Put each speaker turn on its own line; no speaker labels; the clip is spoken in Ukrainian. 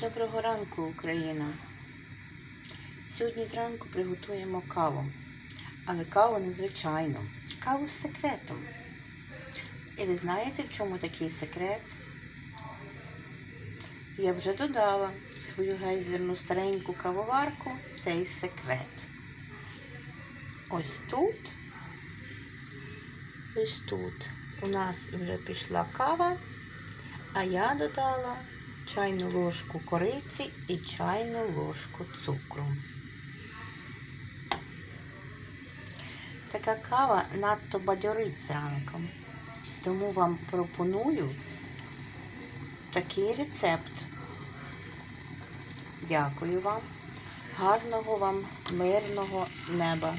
Доброго ранку, Україна! Сьогодні зранку приготуємо каву. Але каву незвичайну. Каву з секретом. І ви знаєте, в чому такий секрет? Я вже додала в свою гейзерну стареньку кавоварку цей секрет. Ось тут, ось тут у нас вже пішла кава, а я додала чайну ложку кориці і чайну ложку цукру. Така кава надто бадьорить зранком, тому вам пропоную такий рецепт. Дякую вам. Гарного вам мирного неба.